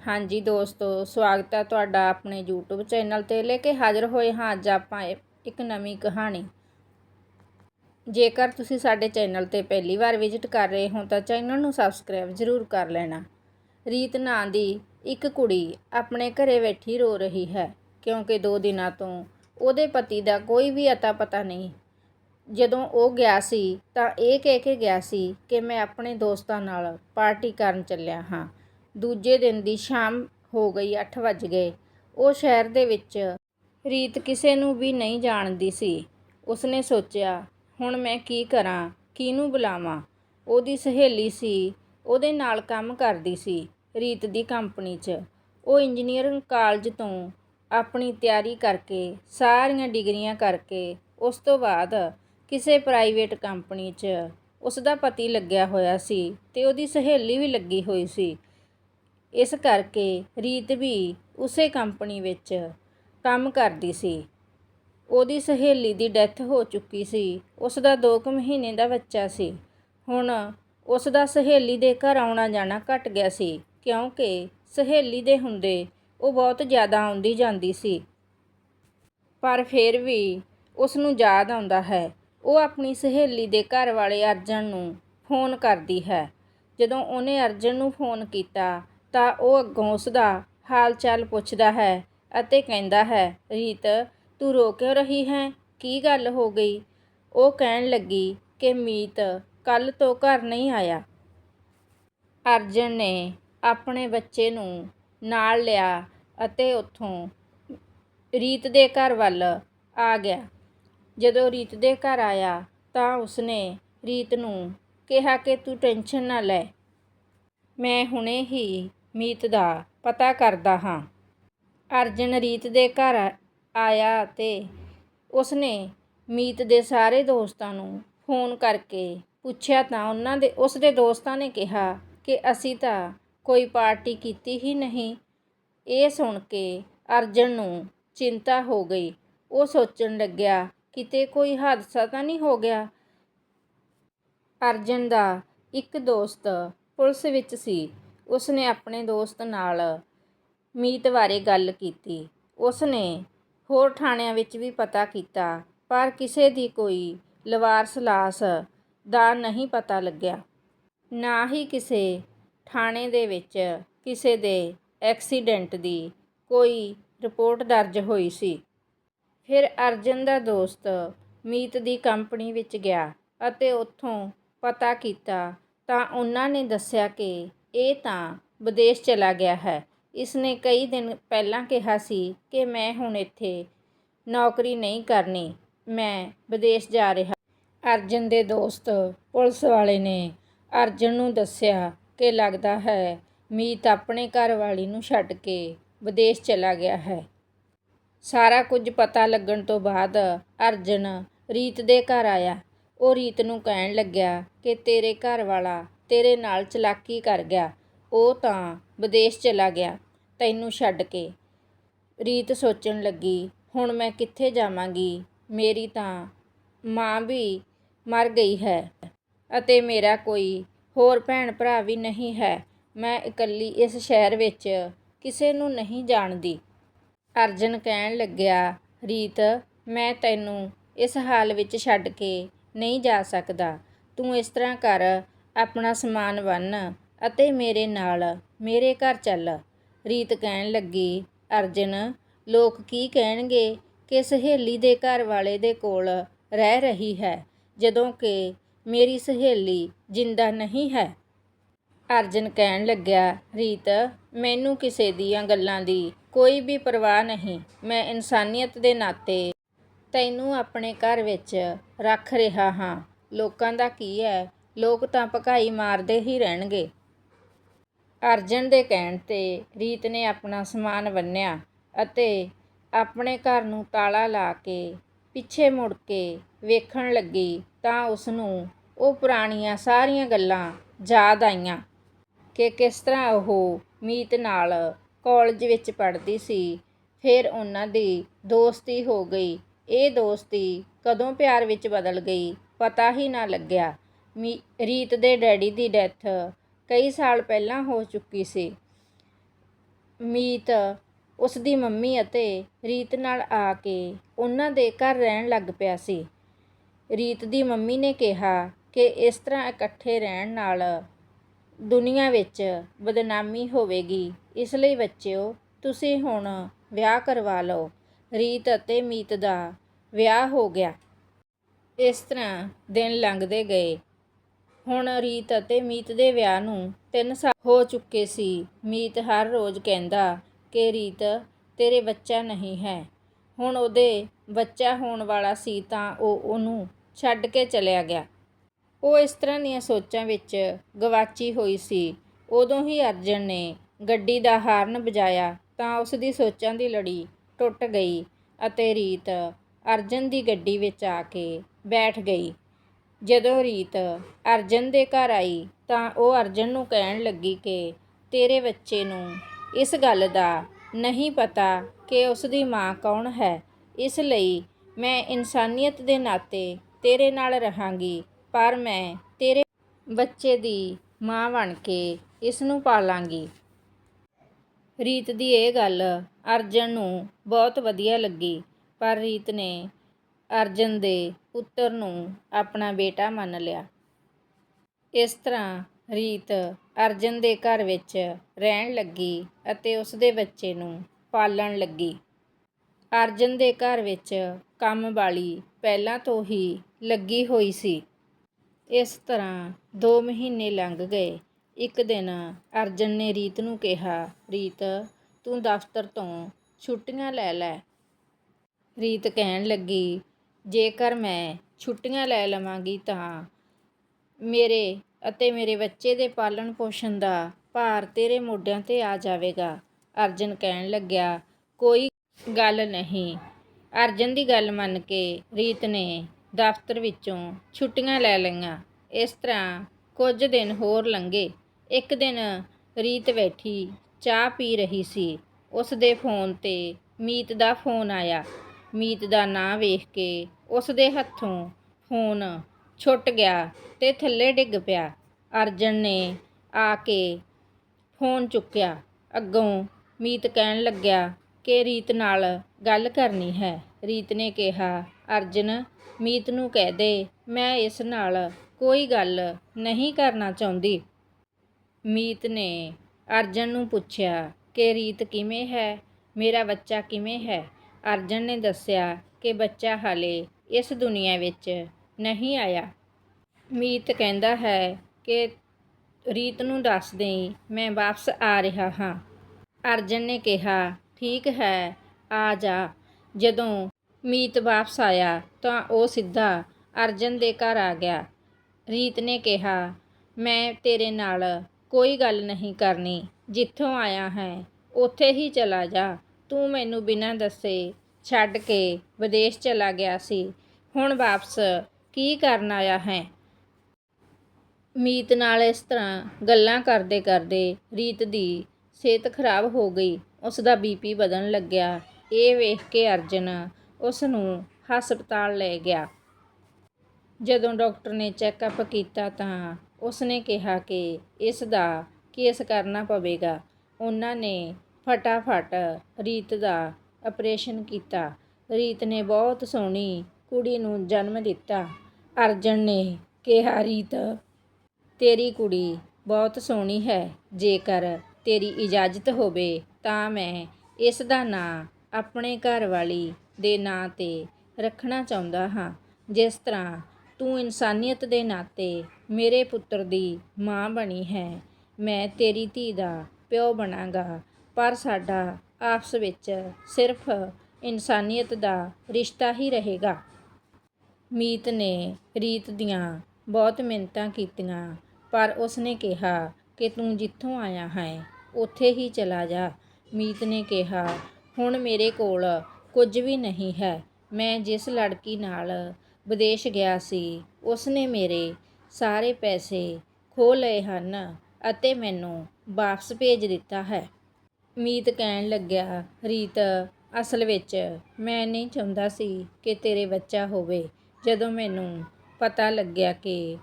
ਹਾਂਜੀ ਦੋਸਤੋ, ਸਵਾਗਤ ਹੈ ਤੁਹਾਡਾ ਆਪਣੇ YouTube ਚੈਨਲ ਤੇ ਲੈ ਕੇ ਹਾਜ਼ਰ ਹੋਏ ਹਾਂ ਅੱਜ ਆਪਾਂ ਇੱਕ ਨਵੀਂ ਕਹਾਣੀ। ਜੇਕਰ ਤੁਸੀਂ ਸਾਡੇ ਚੈਨਲ ਤੇ ਪਹਿਲੀ ਵਾਰ ਵਿਜ਼ਿਟ ਕਰ ਰਹੇ ਹੋ ਤਾਂ ਚੈਨਲ ਨੂੰ ਸਬਸਕ੍ਰਾਈਬ ਜ਼ਰੂਰ ਕਰ ਲੈਣਾ। ਰੀਤ ਨਾਂ ਦੀ ਇੱਕ ਕੁੜੀ ਆਪਣੇ ਘਰੇ ਬੈਠੀ ਰੋ ਰਹੀ ਹੈ, ਕਿਉਂਕਿ ਦੋ ਦਿਨਾਂ ਤੋਂ ਉਹਦੇ ਪਤੀ ਦਾ ਕੋਈ ਵੀ ਅਤਾ ਪਤਾ ਨਹੀਂ। ਜਦੋਂ ਉਹ ਗਿਆ ਸੀ ਤਾਂ ਇਹ ਕਹਿ ਕੇ ਗਿਆ ਸੀ ਕਿ ਮੈਂ ਆਪਣੇ ਦੋਸਤਾਂ ਨਾਲ ਪਾਰਟੀ ਕਰਨ ਚੱਲਿਆ ਹਾਂ। ਦੂਜੇ ਦਿਨ ਦੀ ਸ਼ਾਮ ਹੋ ਗਈ 8 ਵੱਜ ਗਏ। ਉਹ ਸ਼ਹਿਰ ਦੇ ਵਿੱਚ ਰੀਤ ਕਿਸੇ ਨੂੰ ਵੀ ਨਹੀਂ ਜਾਣਦੀ ਸੀ। ਉਸਨੇ ਸੋਚਿਆ, ਹੁਣ ਮੈਂ ਕੀ ਕਰਾਂ, ਕਿਹਨੂੰ ਬੁਲਾਵਾਂ? ਉਹਦੀ ਸਹੇਲੀ ਸੀ, ਉਹਦੇ ਨਾਲ ਕੰਮ ਕਰਦੀ ਸੀ ਰੀਤ ਦੀ ਕੰਪਨੀ 'ਚ। ਉਹ ਇੰਜੀਨੀਅਰਿੰਗ ਕਾਲਜ ਤੋਂ ਆਪਣੀ ਤਿਆਰੀ ਕਰਕੇ, ਸਾਰੀਆਂ ਡਿਗਰੀਆਂ ਕਰਕੇ, ਉਸ ਤੋਂ ਬਾਅਦ ਕਿਸੇ ਪ੍ਰਾਈਵੇਟ ਕੰਪਨੀ 'ਚ ਉਸ ਦਾ ਪਤੀ ਲੱਗਿਆ ਹੋਇਆ ਸੀ ਤੇ ਉਹਦੀ ਸਹੇਲੀ ਵੀ ਲੱਗੀ ਹੋਈ ਸੀ। ਇਸ ਕਰਕੇ ਰੀਤ ਵੀ ਉਸੇ ਕੰਪਨੀ ਵਿੱਚ ਕੰਮ ਕਰਦੀ ਸੀ। ਉਹਦੀ ਸਹੇਲੀ ਦੀ ਡੈਥ ਹੋ ਚੁੱਕੀ ਸੀ। ਉਸ ਦਾ 2 ਕੁ ਮਹੀਨੇ ਦਾ ਬੱਚਾ ਸੀ। ਹੁਣ ਉਸ ਦਾ ਸਹੇਲੀ ਦੇ ਘਰ ਆਉਣਾ ਜਾਣਾ ਘਟ ਗਿਆ ਸੀ, ਕਿਉਂਕਿ ਸਹੇਲੀ ਦੇ ਹੁੰਦੇ ਉਹ ਬਹੁਤ ਜ਼ਿਆਦਾ ਆਉਂਦੀ ਜਾਂਦੀ ਸੀ। ਪਰ ਫਿਰ ਵੀ ਉਸ ਨੂੰ ਯਾਦ ਆਉਂਦਾ ਹੈ। ਉਹ ਆਪਣੀ ਸਹੇਲੀ ਦੇ ਘਰ ਵਾਲੇ ਅਰਜਨ ਨੂੰ ਫੋਨ ਕਰਦੀ ਹੈ। ਜਦੋਂ ਉਹਨੇ ਅਰਜਨ ਨੂੰ ਫੋਨ ਕੀਤਾ ਤਾਂ ਉਹ ਅੱਗੋਂ ਉਸ ਦਾ ਹਾਲ ਚਾਲ ਪੁੱਛਦਾ ਹੈ ਅਤੇ ਕਹਿੰਦਾ ਹੈ, ਰੀਤ, ਤੂੰ ਰੋ ਕਿਉਂ ਰਹੀ ਹੈ? ਕੀ ਗੱਲ ਹੋ ਗਈ? ਉਹ ਕਹਿਣ ਲੱਗੀ ਕਿ ਮੀਤ ਕੱਲ ਤੋਂ ਘਰ ਨਹੀਂ ਆਇਆ। ਅਰਜਨ ਨੇ ਆਪਣੇ ਬੱਚੇ ਨੂੰ ਨਾਲ ਲਿਆ ਅਤੇ ਉੱਥੋਂ ਰੀਤ ਦੇ ਘਰ ਵੱਲ ਆ ਗਿਆ। ਜਦੋਂ ਰੀਤ ਦੇ ਘਰ ਆਇਆ ਤਾਂ ਉਸਨੇ ਰੀਤ ਨੂੰ ਕਿਹਾ ਕਿ ਤੂੰ ਟੈਨਸ਼ਨ ਨਾ ਲੈ। ਮੈਂ ਹੁਣੇ ਹੀ ਮੀਤ ਦਾ ਪਤਾ ਕਰਦਾ ਹਾਂ। ਅਰਜਨ ਰੀਤ ਦੇ ਘਰ ਆਇਆ ਤੇ ਉਸਨੇ ਮੀਤ ਦੇ ਸਾਰੇ ਦੋਸਤਾਂ ਨੂੰ ਫੋਨ ਕਰਕੇ ਪੁੱਛਿਆ ਤਾਂ ਉਹਨਾਂ ਦੇ, ਉਸ ਦੇ ਦੋਸਤਾਂ ਨੇ ਕਿਹਾ ਕਿ ਅਸੀਂ ਤਾਂ ਕੋਈ ਪਾਰਟੀ ਕੀਤੀ ਹੀ ਨਹੀਂ। ਇਹ ਸੁਣ ਕੇ ਅਰਜਨ ਨੂੰ ਚਿੰਤਾ ਹੋ ਗਈ। ਉਹ ਸੋਚਣ ਲੱਗਿਆ, ਕਿਤੇ ਕੋਈ ਹਾਦਸਾ ਤਾਂ ਨਹੀਂ ਹੋ ਗਿਆ? ਅਰਜਨ ਦਾ ਇੱਕ ਦੋਸਤ ਪੁਲਿਸ ਵਿੱਚ ਸੀ। ਉਸ ਨੇ ਆਪਣੇ ਦੋਸਤ ਨਾਲ ਮੀਤ ਬਾਰੇ ਗੱਲ ਕੀਤੀ। ਉਸ ਨੇ ਹੋਰ ਥਾਣਿਆਂ ਵਿੱਚ ਵੀ ਪਤਾ ਕੀਤਾ, ਪਰ ਕਿਸੇ ਦੀ ਕੋਈ ਲਵਾਰਸ ਲਾਸ਼ ਦਾ ਨਹੀਂ ਪਤਾ ਲੱਗਿਆ। ਨਾ ਹੀ ਕਿਸੇ ਥਾਣੇ ਦੇ ਵਿੱਚ ਕਿਸੇ ਦੇ ਐਕਸੀਡੈਂਟ ਦੀ ਕੋਈ ਰਿਪੋਰਟ ਦਰਜ ਹੋਈ ਸੀ। ਫਿਰ ਅਰਜਨ ਦਾ ਦੋਸਤ ਮੀਤ ਦੀ ਕੰਪਨੀ ਵਿੱਚ ਗਿਆ ਅਤੇ ਉੱਥੋਂ ਪਤਾ ਕੀਤਾ ਤਾਂ ਉਹਨਾਂ ਨੇ ਦੱਸਿਆ ਕਿ ਇਹ ਤਾਂ ਵਿਦੇਸ਼ ਚਲਾ ਗਿਆ ਹੈ। ਇਸਨੇ ਕਈ ਦਿਨ ਪਹਿਲਾਂ ਕਿਹਾ ਸੀ ਕਿ ਮੈਂ ਹੁਣ ਇੱਥੇ ਨੌਕਰੀ ਨਹੀਂ ਕਰਨੀ। ਮੈਂ ਵਿਦੇਸ਼ ਜਾ ਰਿਹਾ। ਅਰਜਨ ਦੇ ਦੋਸਤ ਪੁਲਿਸ ਵਾਲੇ ਨੇ ਅਰਜਨ ਨੂੰ ਦੱਸਿਆ ਕਿ ਲੱਗਦਾ ਹੈ ਮੀਤ ਆਪਣੇ ਘਰ ਵਾਲੀ ਨੂੰ ਛੱਡ ਕੇ ਵਿਦੇਸ਼ ਚਲਾ ਗਿਆ ਹੈ। ਸਾਰਾ ਕੁਝ ਪਤਾ ਲੱਗਣ ਤੋਂ ਬਾਅਦ ਅਰਜਨ ਰੀਤ ਦੇ ਘਰ ਆਇਆ। ਉਹ ਰੀਤ ਨੂੰ ਕਹਿਣ ਲੱਗਿਆ ਕਿ ਤੇਰੇ ਘਰ ਵਾਲਾ ਤੇਰੇ ਨਾਲ ਚਲਾਕੀ ਕਰ ਗਿਆ। ਉਹ ਤਾਂ ਵਿਦੇਸ਼ ਚਲਾ ਗਿਆ, ਤੈਨੂੰ ਛੱਡ ਕੇ। ਰੀਤ ਸੋਚਣ ਲੱਗੀ, ਹੁਣ ਮੈਂ ਕਿੱਥੇ ਜਾਵਾਂਗੀ? ਮੇਰੀ ਤਾਂ ਮਾਂ ਵੀ ਮਰ ਗਈ ਹੈ ਅਤੇ ਮੇਰਾ ਕੋਈ ਹੋਰ ਭੈਣ ਭਰਾ ਵੀ ਨਹੀਂ ਹੈ। ਮੈਂ ਇਕੱਲੀ ਇਸ ਸ਼ਹਿਰ ਵਿੱਚ ਕਿਸੇ ਨੂੰ ਨਹੀਂ ਜਾਣਦੀ। ਅਰਜਨ ਕਹਿਣ ਲੱਗਿਆ, ਰੀਤ, ਮੈਂ ਤੈਨੂੰ ਇਸ ਹਾਲ ਵਿੱਚ ਛੱਡ ਕੇ ਨਹੀਂ ਜਾ ਸਕਦਾ। ਤੂੰ ਇਸ ਤਰ੍ਹਾਂ ਕਰ ਆਪਣਾ ਸਮਾਨ ਬੰਨ੍ਹ ਅਤੇ ਮੇਰੇ ਨਾਲ ਮੇਰੇ ਘਰ ਚੱਲ। ਰੀਤ ਕਹਿਣ ਲੱਗੀ, ਅਰਜਨ, ਲੋਕ ਕੀ ਕਹਿਣਗੇ ਕਿ ਸਹੇਲੀ ਦੇ ਘਰ ਵਾਲੇ ਦੇ ਕੋਲ ਰਹਿ ਰਹੀ ਹੈ, ਜਦੋਂ ਕਿ ਮੇਰੀ ਸਹੇਲੀ ਜਿੰਦਾ ਨਹੀਂ ਹੈ? ਅਰਜਨ ਕਹਿਣ ਲੱਗਿਆ, ਰੀਤ, ਮੈਨੂੰ ਕਿਸੇ ਦੀਆਂ ਗੱਲਾਂ ਦੀ ਕੋਈ ਵੀ ਪਰਵਾਹ ਨਹੀਂ। ਮੈਂ ਇਨਸਾਨੀਅਤ ਦੇ ਨਾਤੇ ਤੈਨੂੰ ਆਪਣੇ ਘਰ ਵਿੱਚ ਰੱਖ ਰਿਹਾ ਹਾਂ। ਲੋਕਾਂ ਦਾ ਕੀ ਹੈ ਲੋਕ ਤਾਂ ਭਕਾਈ ਮਾਰਦੇ ਹੀ ਰਹਿਣਗੇ। ਅਰਜਨ ਦੇ ਕਹਿਣ ਤੇ ਰੀਤ ਨੇ ਆਪਣਾ ਸਮਾਨ ਬੰਨਿਆ ਅਤੇ ਆਪਣੇ ਘਰ ਨੂੰ ਤਾਲਾ ਲਾ ਕੇ ਪਿੱਛੇ ਮੁੜ ਕੇ ਵੇਖਣ ਲੱਗੀ ਤਾਂ ਉਸ ਨੂੰ ਉਹ ਪੁਰਾਣੀਆਂ ਸਾਰੀਆਂ ਗੱਲਾਂ ਯਾਦ ਆਈਆਂ ਕਿ ਕਿਸ ਤਰ੍ਹਾਂ ਉਹ ਮੀਤ ਨਾਲ ਕਾਲਜ ਵਿੱਚ ਪੜ੍ਹਦੀ ਸੀ। ਫਿਰ ਉਹਨਾਂ ਦੀ ਦੋਸਤੀ ਹੋ ਗਈ। ਇਹ ਦੋਸਤੀ ਕਦੋਂ ਪਿਆਰ ਵਿੱਚ ਬਦਲ ਗਈ ਪਤਾ ਹੀ ਨਾ ਲੱਗਿਆ। ਰੀਤ ਦੇ ਡੈਡੀ ਦੀ ਡੈਥ ਕਈ ਸਾਲ ਪਹਿਲਾਂ ਹੋ ਚੁੱਕੀ ਸੀ। ਮੀਤ ਉਸ ਦੀ ਮੰਮੀ ਅਤੇ ਰੀਤ ਨਾਲ ਆ ਕੇ ਉਹਨਾਂ ਦੇ ਘਰ ਰਹਿਣ ਲੱਗ ਪਿਆ ਸੀ। ਰੀਤ ਦੀ ਮੰਮੀ ਨੇ ਕਿਹਾ ਕਿ ਇਸ ਤਰ੍ਹਾਂ ਇਕੱਠੇ ਰਹਿਣ ਨਾਲ ਦੁਨੀਆ ਵਿੱਚ ਬਦਨਾਮੀ ਹੋਵੇਗੀ, ਇਸ ਲਈ ਬੱਚਿਓ, ਤੁਸੀਂ ਹੁਣ ਵਿਆਹ ਕਰਵਾ ਲਓ। ਰੀਤ ਅਤੇ ਮੀਤ ਦਾ ਵਿਆਹ ਹੋ ਗਿਆ। ਇਸ ਤਰ੍ਹਾਂ ਦਿਨ ਲੰਘਦੇ ਗਏ। ਹੁਣ ਰੀਤ ਅਤੇ ਮੀਤ ਦੇ ਵਿਆਹ ਨੂੰ 3 ਸਾਲ ਹੋ ਚੁੱਕੇ ਸੀ। ਮੀਤ ਹਰ ਰੋਜ਼ ਕਹਿੰਦਾ ਕਿ, ਰੀਤ, ਤੇਰੇ ਬੱਚਾ ਨਹੀਂ ਹੈ। ਹੁਣ ਉਹਦੇ ਬੱਚਾ ਹੋਣ ਵਾਲਾ ਸੀ ਤਾਂ ਉਹ ਉਹਨੂੰ ਛੱਡ ਕੇ ਚਲਿਆ ਗਿਆ। ਉਹ ਇਸ ਤਰ੍ਹਾਂ ਦੀਆਂ ਸੋਚਾਂ ਵਿੱਚ ਗਵਾਚੀ ਹੋਈ ਸੀ। ਉਦੋਂ ਹੀ ਅਰਜਨ ਨੇ ਗੱਡੀ ਦਾ ਹਾਰਨ ਵਜਾਇਆ ਤਾਂ ਉਸ ਦੀ ਸੋਚਾਂ ਦੀ ਲੜੀ ਟੁੱਟ ਗਈ ਅਤੇ ਰੀਤ ਅਰਜਨ ਦੀ ਗੱਡੀ ਵਿੱਚ ਆ ਕੇ ਬੈਠ ਗਈ। ਜਦੋਂ ਰੀਤ ਅਰਜਨ ਦੇ ਘਰ ਆਈ ਤਾਂ ਉਹ ਅਰਜਨ ਨੂੰ ਕਹਿਣ ਲੱਗੀ ਕਿ ਤੇਰੇ ਬੱਚੇ ਨੂੰ ਇਸ ਗੱਲ ਦਾ ਨਹੀਂ ਪਤਾ ਕਿ ਉਸ ਦੀ ਮਾਂ ਕੌਣ ਹੈ। ਇਸ ਲਈ ਮੈਂ ਇਨਸਾਨੀਅਤ ਦੇ ਨਾਤੇ ਤੇਰੇ ਨਾਲ ਰਹਾਂਗੀ, ਪਰ ਮੈਂ ਤੇਰੇ ਬੱਚੇ ਦੀ ਮਾਂ ਬਣ ਕੇ ਇਸ ਨੂੰ ਪਾਲਾਂਗੀ। ਰੀਤ ਦੀ ਇਹ ਗੱਲ ਅਰਜਨ ਨੂੰ ਬਹੁਤ ਵਧੀਆ ਲੱਗੀ, ਪਰ ਰੀਤ ਨੇ ਅਰਜਨ ਦੇ ਪੁੱਤਰ ਨੂੰ ਆਪਣਾ ਬੇਟਾ ਮੰਨ ਲਿਆ। ਇਸ ਤਰ੍ਹਾਂ ਰੀਤ ਅਰਜਨ ਦੇ ਘਰ ਵਿੱਚ ਰਹਿਣ ਲੱਗੀ ਅਤੇ ਉਸ ਦੇ ਬੱਚੇ ਨੂੰ ਪਾਲਣ ਲੱਗੀ। ਅਰਜਨ ਦੇ ਘਰ ਵਿੱਚ ਕੰਮ ਵਾਲੀ ਪਹਿਲਾਂ ਤੋਂ ਹੀ ਲੱਗੀ ਹੋਈ ਸੀ। ਇਸ ਤਰ੍ਹਾਂ 2 ਮਹੀਨੇ ਲੰਘ ਗਏ। ਇੱਕ ਦਿਨ ਅਰਜਨ ਨੇ ਰੀਤ ਨੂੰ ਕਿਹਾ, ਰੀਤ, ਤੂੰ ਦਫ਼ਤਰ ਤੋਂ ਛੁੱਟੀਆਂ ਲੈ ਲੈ। ਰੀਤ ਕਹਿਣ ਲੱਗੀ ਜੇਕਰ ਮੈਂ ਛੁੱਟੀਆਂ ਲੈ ਲਵਾਂਗੀ ਤਾਂ ਮੇਰੇ ਅਤੇ ਮੇਰੇ ਬੱਚੇ ਦੇ ਪਾਲਣ ਪੋਸ਼ਣ ਦਾ ਭਾਰ ਤੇਰੇ ਮੋਢਿਆਂ ਤੇ ਆ ਜਾਵੇਗਾ। ਅਰਜਨ ਕਹਿਣ ਲੱਗਿਆ, ਕੋਈ ਗੱਲ ਨਹੀਂ। ਅਰਜਨ ਦੀ ਗੱਲ ਮੰਨ ਕੇ ਰੀਤ ਨੇ ਦਫ਼ਤਰ ਵਿੱਚੋਂ ਛੁੱਟੀਆਂ ਲੈ ਲਈਆਂ। ਇਸ ਤਰ੍ਹਾਂ ਕੁਝ ਦਿਨ ਹੋਰ ਲੰਘੇ। ਇੱਕ ਦਿਨ ਰੀਤ ਬੈਠੀ ਚਾਹ ਪੀ ਰਹੀ ਸੀ। ਉਸ ਦੇ ਫੋਨ ਤੇ ਮੀਤ ਦਾ ਫੋਨ ਆਇਆ। ਮੀਤ ਦਾ ਨਾਂ ਵੇਖ ਕੇ ਉਸ ਦੇ ਹੱਥੋਂ ਫੋਨ ਛੁੱਟ ਗਿਆ ਤੇ ਥੱਲੇ ਡਿੱਗ ਪਿਆ। ਅਰਜਨ ਨੇ ਆ ਕੇ ਫੋਨ ਚੁੱਕਿਆ। ਅੱਗੋਂ ਮੀਤ ਕਹਿਣ ਲੱਗਿਆ ਕਿ ਰੀਤ ਨਾਲ ਗੱਲ ਕਰਨੀ ਹੈ। ਰੀਤ ਨੇ ਕਿਹਾ, ਅਰਜਨ, ਮੀਤ ਨੂੰ ਕਹਿ ਦੇ, ਮੈਂ ਇਸ ਨਾਲ ਕੋਈ ਗੱਲ ਨਹੀਂ ਕਰਨਾ ਚਾਹੁੰਦੀ। ਮੀਤ ਨੇ ਅਰਜਨ ਨੂੰ ਪੁੱਛਿਆ ਕਿ ਰੀਤ ਕਿਵੇਂ ਹੈ? ਮੇਰਾ ਬੱਚਾ ਕਿਵੇਂ ਹੈ? ਅਰਜਨ ਨੇ ਦੱਸਿਆ ਕਿ ਬੱਚਾ ਹਾਲੇ ਇਸ ਦੁਨੀਆ ਵਿੱਚ ਨਹੀਂ ਆਇਆ। ਮੀਤ ਕਹਿੰਦਾ ਹੈ ਕਿ ਰੀਤ ਨੂੰ ਦੱਸ ਦੇਈ, ਮੈਂ ਵਾਪਸ ਆ ਰਿਹਾ ਹਾਂ। ਅਰਜਨ ਨੇ ਕਿਹਾ, ਠੀਕ ਹੈ, ਆ ਜਾ। ਜਦੋਂ ਮੀਤ ਵਾਪਸ ਆਇਆ ਤਾਂ ਉਹ ਸਿੱਧਾ ਅਰਜਨ ਦੇ ਘਰ ਆ ਗਿਆ। ਰੀਤ ਨੇ ਕਿਹਾ, ਮੈਂ ਤੇਰੇ ਨਾਲ ਕੋਈ ਗੱਲ ਨਹੀਂ ਕਰਨੀ। ਜਿੱਥੋਂ ਆਇਆ ਹੈ, ਉੱਥੇ ਹੀ ਚਲਾ ਜਾ। ਤੂੰ ਮੈਨੂੰ ਬਿਨਾਂ ਦੱਸੇ ਛੱਡ ਕੇ ਵਿਦੇਸ਼ ਚਲਾ ਗਿਆ ਸੀ। ਹੁਣ ਵਾਪਸ ਕੀ ਕਰਨ ਆਇਆ ਹੈ? ਮੀਤ ਨਾਲ ਇਸ ਤਰ੍ਹਾਂ ਗੱਲਾਂ ਕਰਦੇ ਕਰਦੇ ਰੀਤ ਦੀ ਸਿਹਤ ਖਰਾਬ ਹੋ ਗਈ। ਉਸ ਦਾ ਬੀਪੀ ਵਧਣ ਲੱਗਿਆ। ਇਹ ਵੇਖ ਕੇ ਅਰਜਨ ਉਸ ਨੂੰ ਹਸਪਤਾਲ ਲੈ ਗਿਆ। ਜਦੋਂ ਡਾਕਟਰ ਨੇ ਚੈੱਕਅਪ ਕੀਤਾ ਤਾਂ ਉਸ ਨੇ ਕਿਹਾ ਕਿ ਇਸ ਦਾ ਕੇਸ ਕਰਨਾ ਪਵੇਗਾ। ਉਹਨਾਂ ਨੇ ਫਟਾਫਟ ਰੀਤ ਦਾ ਆਪਰੇਸ਼ਨ ਕੀਤਾ। ਰੀਤ ਨੇ ਬਹੁਤ ਸੋਹਣੀ ਕੁੜੀ ਨੂੰ ਜਨਮ ਦਿੱਤਾ। ਅਰਜਨ ਨੇ ਕਿਹਾ, ਰੀਤ, ਤੇਰੀ ਕੁੜੀ ਬਹੁਤ ਸੋਹਣੀ ਹੈ। ਜੇਕਰ ਤੇਰੀ ਇਜਾਜ਼ਤ ਹੋਵੇ ਤਾਂ ਮੈਂ ਇਸ ਦਾ ਨਾਂ ਆਪਣੇ ਘਰ ਵਾਲੀ ਦੇ ਨਾਂ ਤੇ ਰੱਖਣਾ ਚਾਹੁੰਦਾ ਹਾਂ। ਜਿਸ ਤਰ੍ਹਾਂ ਤੂੰ ਇਨਸਾਨੀਅਤ ਦੇ ਨਾਤੇ ਮੇਰੇ ਪੁੱਤਰ ਦੀ ਮਾਂ ਬਣੀ ਹੈ, ਮੈਂ ਤੇਰੀ ਧੀ ਦਾ ਪਿਓ ਬਣਾਂਗਾ। ਪਰ ਸਾਡਾ ਆਪਸ ਵਿੱਚ ਸਿਰਫ ਇਨਸਾਨੀਅਤ ਦਾ ਰਿਸ਼ਤਾ ਹੀ ਰਹੇਗਾ। ਮੀਤ ਨੇ ਰੀਤ ਦੀਆਂ ਬਹੁਤ ਮਿੰਨਤਾਂ ਕੀਤੀਆਂ, ਪਰ ਉਸਨੇ ਕਿਹਾ ਕਿ ਤੂੰ ਜਿੱਥੋਂ ਆਇਆ ਹੈ, ਉੱਥੇ ਹੀ ਚਲਾ ਜਾ। ਮੀਤ ਨੇ ਕਿਹਾ, ਹੁਣ ਮੇਰੇ ਕੋਲ ਕੁਝ ਵੀ ਨਹੀਂ ਹੈ। ਮੈਂ ਜਿਸ ਲੜਕੀ ਨਾਲ ਵਿਦੇਸ਼ ਗਿਆ ਸੀ, ਉਸਨੇ ਮੇਰੇ ਸਾਰੇ ਪੈਸੇ ਖੋਹ ਲਏ ਹਨ ਅਤੇ ਮੈਨੂੰ ਵਾਪਸ ਭੇਜ ਦਿੱਤਾ ਹੈ। ਮੀਤ ਕਹਿਣ ਲੱਗਿਆ, ਰੀਤ, ਅਸਲ ਵਿੱਚ ਮੈਂ ਨਹੀਂ ਚਾਹੁੰਦਾ ਸੀ ਕਿ ਤੇਰੇ ਬੱਚਾ ਹੋਵੇ ਜਦੋਂ ਮੈਨੂੰ ਪਤਾ ਲੱਗਿਆ ਕਿ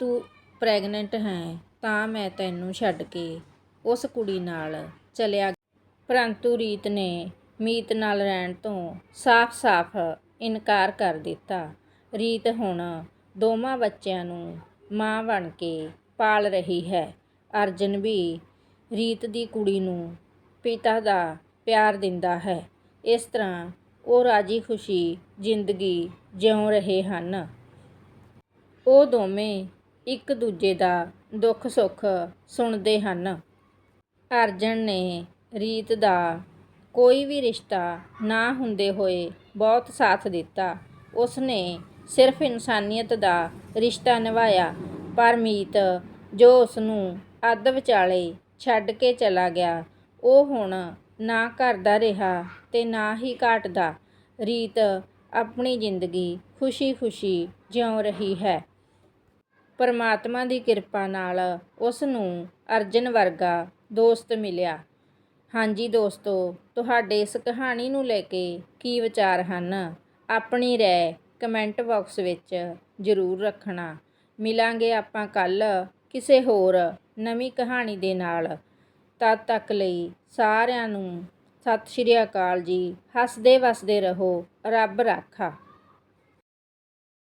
ਤੂੰ ਪ੍ਰੈਗਨੈਂਟ ਹੈ, ਤਾਂ ਮੈਂ ਤੈਨੂੰ ਛੱਡ ਕੇ ਉਸ ਕੁੜੀ ਨਾਲ ਚਲਿਆ ਪਰੰਤੂ ਰੀਤ ਨੇ ਮੀਤ ਨਾਲ ਰਹਿਣ ਤੋਂ ਸਾਫ਼-ਸਾਫ਼ ਇਨਕਾਰ ਕਰ ਦਿੱਤਾ। ਰੀਤ ਹੁਣ ਦੋਵਾਂ ਬੱਚਿਆਂ ਨੂੰ ਮਾਂ ਬਣ ਕੇ ਪਾਲ ਰਹੀ ਹੈ। ਅਰਜਨ ਵੀ ਰੀਤ ਦੀ ਕੁੜੀ ਨੂੰ ਪਿਤਾ ਦਾ ਪਿਆਰ ਦਿੰਦਾ ਹੈ। ਇਸ ਤਰ੍ਹਾਂ ਉਹ ਰਾਜ਼ੀ-ਖੁਸ਼ੀ ਜ਼ਿੰਦਗੀ ਜਿਉ ਰਹੇ ਹਨ। ਉਹ ਦੋਵੇਂ ਇੱਕ ਦੂਜੇ ਦਾ ਦੁੱਖ-ਸੁੱਖ ਸੁਣਦੇ ਹਨ। ਅਰਜਨ ਨੇ ਰੀਤ ਦਾ ਕੋਈ ਵੀ ਰਿਸ਼ਤਾ ਨਾ ਹੁੰਦੇ ਹੋਏ ਬਹੁਤ ਸਾਥ ਦਿੱਤਾ। ਉਸਨੇ ਸਿਰਫ਼ ਇਨਸਾਨੀਅਤ ਦਾ ਰਿਸ਼ਤਾ ਨਿਭਾਇਆ। ਪਰ ਮੀਤ ਜੋ ਉਸਨੂੰ ਅੱਧ ਵਿਚਾਲੇ ਛੱਡ ਕੇ ਚਲਾ ਗਿਆ, ਉਹ ਹੁਣ ਨਾ ਘਰ ਦਾ ਰਿਹਾ ਤੇ ਨਾ ਹੀ ਘਾਟਦਾ ਰੀਤ ਆਪਣੀ ਜ਼ਿੰਦਗੀ ਖੁਸ਼ੀ-ਖੁਸ਼ੀ ਜਿਉ ਰਹੀ ਹੈ। ਪਰਮਾਤਮਾ ਦੀ ਕਿਰਪਾ ਨਾਲ ਉਸ ਨੂੰ ਅਰਜਨ ਵਰਗਾ ਦੋਸਤ ਮਿਲਿਆ। ਹਾਂਜੀ ਦੋਸਤੋ, ਤੁਹਾਡੇ ਇਸ ਕਹਾਣੀ ਨੂੰ ਲੈ ਕੇ ਕੀ ਵਿਚਾਰ ਹਨ? ਆਪਣੀ ਰਾਏ ਕਮੈਂਟ ਬਾਕਸ ਵਿੱਚ ਜ਼ਰੂਰ ਰੱਖਣਾ। ਮਿਲਾਂਗੇ ਆਪਾਂ ਕੱਲ੍ਹ ਕਿਸੇ ਹੋਰ ਨਵੀਂ ਕਹਾਣੀ ਦੇ ਨਾਲ। ਤਦ ਤੱਕ ਲਈ ਸਾਰਿਆਂ ਨੂੰ ਸਤਿ ਸ਼੍ਰੀ ਅਕਾਲ ਜੀ। ਹੱਸਦੇ-ਵਸਦੇ ਰਹੋ। ਰੱਬ ਰਾਖਾ।